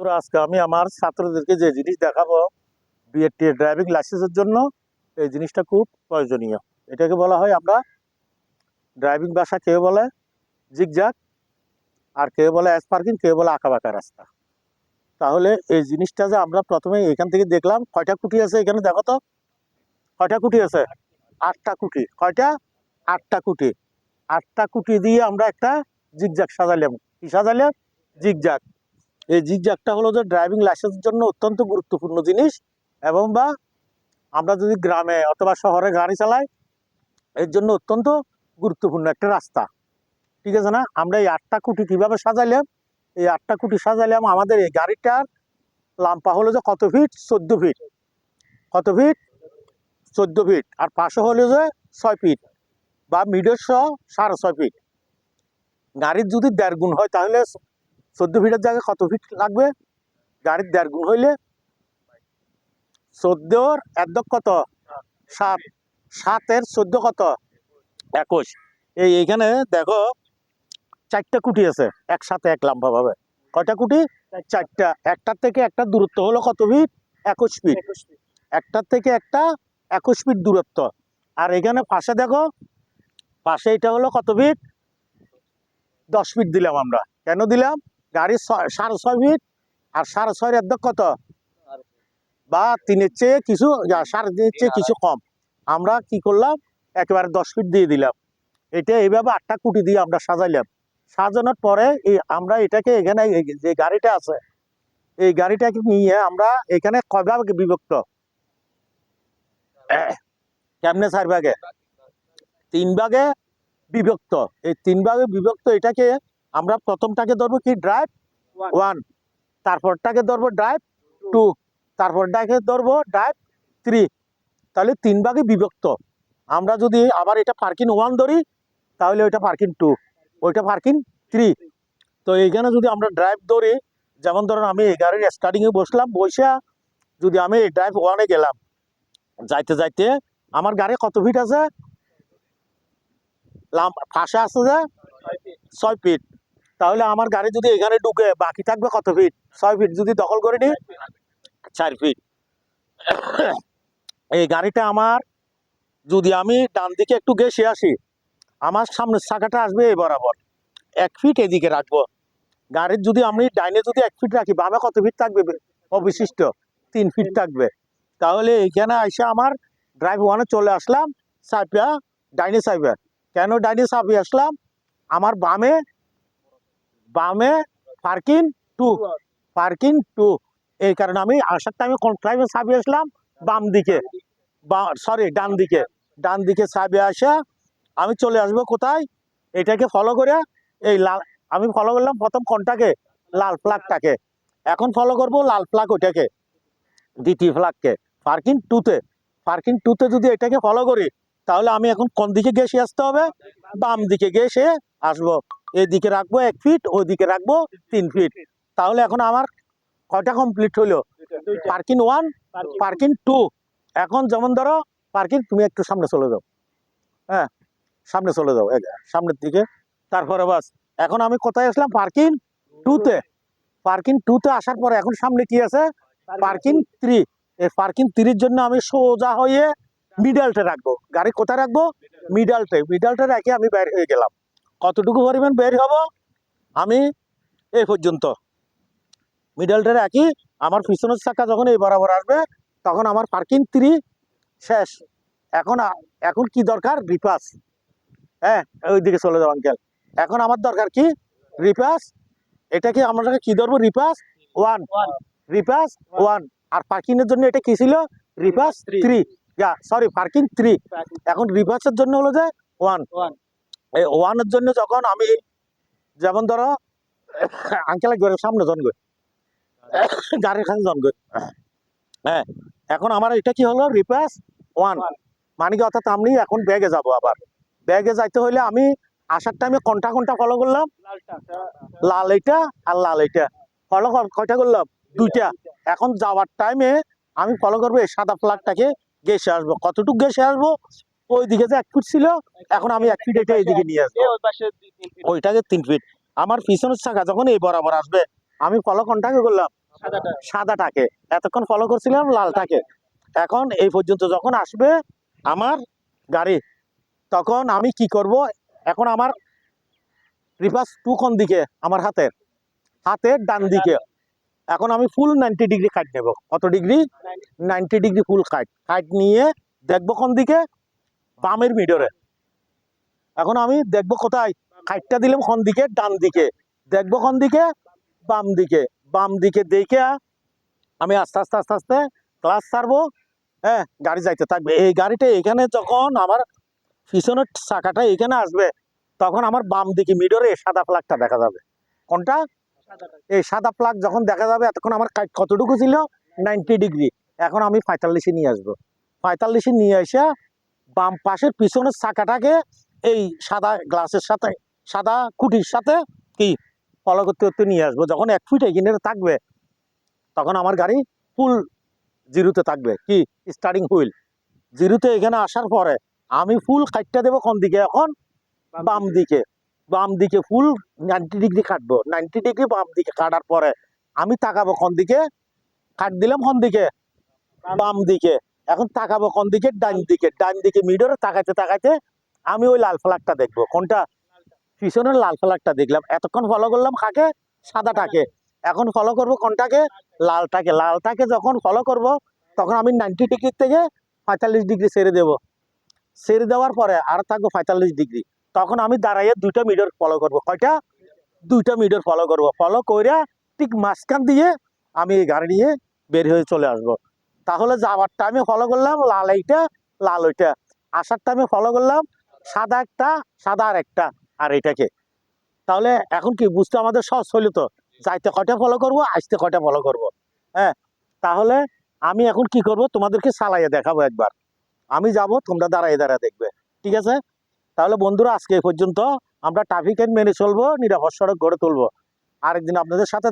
বন্ধুরা, আজকে আমি আমার ছাত্রদেরকে যে জিনিস দেখাবো বিএডটি ড্রাইভিং লাইসেন্সের জন্য, এই জিনিসটা খুব প্রয়োজনীয়। এটাকে বলা হয় আমরা ড্রাইভিং ভাষা কেউ বলে জিগজাগ আর কেউ বলে অ্যাস পার্কিং কেউ বলে আঁকাবাঁকা রাস্তা। তাহলে এই জিনিসটা যে আমরা প্রথমে এখান থেকে দেখলাম, কয়টা কুটি আছে এখানে দেখো তো? কয়টা কুটি আছে? আটটা কুটি কয়টা? আটটা কুটি আটটা কুটি দিয়ে আমরা একটা জিগজাগ সাজালাম। কি সাজালাম? জিগজাগ এই জিগজাগটা হলো যে ড্রাইভিং লাইসেন্সের জন্য অত্যন্ত গুরুত্বপূর্ণ জিনিস এবং বা আমরা যদি গ্রামে অথবা শহরে গাড়ি চালাই, এর জন্য অত্যন্ত গুরুত্বপূর্ণ একটা রাস্তা। ঠিক আছে না? আমরা এই আটটা কুটি কীভাবে সাজাইলাম? এই আটটা কুটি সাজাইলাম আমাদের এই গাড়িটার লাম্পা হলো যে কত ফিট চোদ্দ ফিট কত ফিট চোদ্দ ফিট আর পাশে হলো যে ছয় ফিট বা মিডল সহ সাড়ে ছয় ফিট গাড়ির যদি দেড় গুণ হয় তাহলে চোদ্দ ফিটের জায়গায় কত ফিট লাগবে? গাড়ির দেড় গুণ হইলে চোদ্দোর একদম কত? সাত। সাতের চোদ্দ কত? একুশ। এই এইখানে দেখো চারটা কুটি আছে একসাথে এক লম্বা ভাবে। কয়টা কুটি? চারটা। একটার থেকে একটা দূরত্ব হলো কত ফিট একুশ ফিট একটার থেকে একটা একুশ ফিট দূরত্ব। আর এখানে পাশে দেখো পাশে এটা হলো কত ফিট দশ ফিট দিলাম আমরা। কেন দিলাম? গাড়ির সাড়ে ছয় ফিট আর সাড়ে ছয়ের একদম কত? বা তিনের চেয়ে কিছু সাড়ে তিনের চেয়ে কিছু কম। আমরা কি করলাম? একেবারে দশ ফিট দিয়ে দিলাম। এটা এইভাবে আটটা কুটি দিয়ে আমরা সাজাইলাম। সাজানোর পরে এই আমরা এটাকে এখানে যে গাড়িটা আছে, এই গাড়িটাকে নিয়ে আমরা এখানে কয় ভাগে বিভক্ত? কেমনে চার ভাগে? তিন ভাগে বিভক্ত। এই তিন ভাগে বিভক্ত এটাকে আমরা প্রথমটাকে ধরবো কি? ড্রাইভ ওয়ান তারপরটাকে ধরবো ড্রাইভ টু তারপরটাকে ধরবো ড্রাইভ থ্রি তাহলে তিন ভাগে বিভক্ত। আমরা যদি আবার এটা পার্কিং ওয়ান ধরি তাহলে ওইটা পার্কিং টু ওইটা পার্কিং থ্রি তো এইখানে যদি আমরা ড্রাইভ ধরি যেমন ধরুন আমি এই গাড়ির স্টার্টিংয়ে বসলাম বসে যদি আমি এই ড্রাইভ ওয়ানে গেলাম যাইতে যাইতে আমার গাড়ি কত ফিট আছে? ফাঁসে আছে যে? ছয় ফিট তাহলে আমার গাড়ি যদি এখানে ঢুকে, বাকি থাকবে কত ফিট ছয় ফিট যদি দখল করে নি চার ফিট এই গাড়িটা আমার, যদি আমি ডান দিকে একটু গেছে আসি, আমার সামনের চাকাটা আসবে এই বরাবর। এক ফিট এদিকে রাখব। গাড়ির যদি আমি ডাইনে যদি এক ফিট রাখি, বামে কত ফিট থাকবে? অবশিষ্ট তিন ফিট থাকবে। তাহলে এইখানে এসে আমার ড্রাইভ ওয়ানে চলে আসলাম চাপিয়া ডাইনে চাইবে কেন ডাইনে চাপিয়ে আসলাম? আমার বামে বামে পার্কিং টু পার্কিং টু। এই কারণে আমি আসার টাইমে টাইমে চাপিয়ে আসলাম, বাম দিকে। বা সরি ডান দিকে। ডান দিকে চাপিয়ে আসা, আমি চলে আসব কোথায়? এটাকে ফলো করে এই লাল, আমি ফলো করলাম প্রথম কোনটাকে? লাল ফ্ল্যাগটাকে এখন ফলো করব লাল ফ্ল্যাগ ওইটাকে। দ্বিতীয় ফ্ল্যাগকে পার্কিং টুতে। পার্কিং টুতে যদি এটাকে ফলো করি, তাহলে আমি এখন কোন দিকে গিয়ে সে আসতে হবে? বাম দিকে গিয়ে সে আসব। এদিকে রাখব এক ফিট ওইদিকে রাখব তিন ফিট তাহলে এখন আমার কয়টা কমপ্লিট হলো? পার্কিং ওয়ান পার্কিং টু এখন যেমন ধরো পার্কিং তুমি একটু সামনে চলে যাও। হ্যাঁ সামনে চলে যাও সামনের দিকে। তারপরে বাস এখন আমি কোথায় আসলাম? পার্কিং টুতে পার্কিং টুতে আসার পরে এখন সামনে কি আছে? পার্কিং থ্রি এই পার্কিং থ্রির জন্য আমি সোজা হয়ে মিডালটা রাখব। গাড়ি কোথায় রাখব? মিডালটে মিডালটা রেখে আমি বাইরে হয়ে গেলাম। কতটুকু পরিমাণ বের হব? আমি এই পর্যন্ত। মিডালটা রাখি। আমার পিছনের চাকা যখন এই বরাবর আসবে তখন আমার পার্কিং থ্রি শেষ। এখন এখন কি দরকার? রিপাস হ্যাঁ ওইদিকে চলে যাও আঙ্কেল এখন আমার দরকার কি? রিপাস এটাকে আমরা কি ধরবো? রিপাস ওয়ান রিপাস ওয়ান আর পার্কিং এর জন্য এটা কি ছিল? রিপাস থ্রি সরি পার্কিং থ্রি এখন রিভার্সের জন্য হলো যে ওয়ান. এই ওয়ানের জন্য যখন আমি যেমন ধরো আঙ্কেল ঘরের সামনে জন গই। গাড়ির কাছে জন গই। হ্যাঁ এখন আমার এটা কি হলো রিপাস ওয়ান মানে কি অর্থাৎ আমি এখন ব্যাগে যাব আবার। ব্যাগে যাইতে হলে আমি আসার টাইমে কোনটা কোনটা ফলো করলাম। লাল এইটা আর লাল এইটা। ফলো কয়টা করলাম? দুইটা। এখন যাওয়ার টাইমে আমি ফলো করব এই সাদা ফ্ল্যাগটাকে গেসে আসব। কতটুকু গেসে আসব? ওই দিকে যে এক ফিট ছিল এখন আমি এক ফিট এটা এইদিকে নিয়ে আসব। ওই পাশে দুই তিন ফিট আমার পিছনের চাকা যখন এই বরাবর আসবে আমি ফলো কোনটাকে করলাম? সাদাটা সাদাটাকে। এতক্ষণ ফলো করছিলাম লালটাকে। এখন এই পর্যন্ত যখন আসবে আমার গাড়ি তখন আমি কি করব? এখন আমার রিভার্স টু কোন দিকে? আমার হাতের। হাতের ডান দিকে। এখন আমি ফুল নাইনটি ডিগ্রি কাট নেব। কত degree ninety degree full cut cut নিয়ে দেখব কোন দিকে? বামের মিডরে এখন আমি দেখব কোথায়? কাটটা দিলাম কোন দিকে? ডান দিকে। দেখব কোন দিকে? বাম দিকে। বাম দিকে দেখে আমি আস্তে আস্তে আস্তে আস্তে ক্লাস ছাড়বো। হ্যাঁ গাড়ি যাইতে থাকবে। এই গাড়িটা এখানে যখন আমার পিছনের চাকাটা এখানে আসবে, তখন আমার বাম দিকে মিডরে সাদা ফ্ল্যাগটা দেখা যাবে। কোনটা? এই সাদা ফ্ল্যাগ যখন দেখা যাবে, এতক্ষণ আমার কতটুকু ছিল? Ninety degree. এখন আমি পঁয়তাল্লিশে নিয়ে আসব। পঁয়তাল্লিশে নিয়ে এসে বাম পাশের পিছনের চাকাটাকে এই সাদা গ্লাসের সাথে সাদা খুঁটির সাথে কি ফলো করতে করতে নিয়ে আসব। যখন এক ফিট এখানে থাকবে তখন আমার গাড়ি ফুল জিরোতে থাকবে। কি? স্টার্টিং হুইল জিরোতে এখানে আসার পরে আমি ফুল কাটটা দেবো কোন দিকে? এখন বাম দিকে। বাম দিকে ফুল নাইনটি ডিগ্রি কাটবো। নাইনটি ডিগ্রি বাম দিকে কাটার পরে আমি তাকাবো কোন দিকে? কাট দিলাম কোন দিকে? বাম দিকে। এখন তাকাবো কোন দিকে? ডান দিকে। ডান দিকে মিডরে তাকাইতে তাকাইতে আমি ওই লাল ফ্ল্যাগটা দেখব। কোনটা? পিছনের লাল ফ্ল্যাগটা দেখলাম। এতক্ষণ ফলো করলাম কাকে? সাদাটাকে। এখন ফলো করব কোনটাকে? লালটাকে। লালটাকে যখন ফলো করব, তখন আমি নাইনটি ডিগ্রি থেকে পঁয়তাল্লিশ ডিগ্রি ছেড়ে দেব। ছেড়ে দেওয়ার পরে আর থাকব পঁয়তাল্লিশ ডিগ্রি তখন আমি দাঁড়াইয়ে দুইটা মিটার ফলো করব। কয়টা? দুইটা মিটার ফলো করব। ফলো করে ঠিক মাঝখান দিয়ে আমি এই গাড়ি নিয়ে বের হয়ে চলে আসব। তাহলে যাওয়ার টাইমে ফলো করলাম, লাল এইটা, লাল ওইটা। আসার টাইমে ফলো করলাম, সাদা একটা, সাদা আর একটা, আর এটাকে তাহলে এখন কি, বুঝতে আমাদের সহজ হইল তো? যাইতে কয়টা ফলো করব, আসতে কয়টা ফলো করব হ্যাঁ? তাহলে আমি এখন কি করব, তোমাদেরকে চালাইয়ে দেখাবো একবার। আমি যাব, তোমরা দাঁড়ায় দাঁড়ায় দেখবে, ঠিক আছে? তাহলে বন্ধুরা, আজকে এই পর্যন্ত আমরা ট্রাফিক আইন মেনে চলবো, নিরাপদ সড়ক গড়ে তুলবো। আরেকদিন আপনাদের সাথে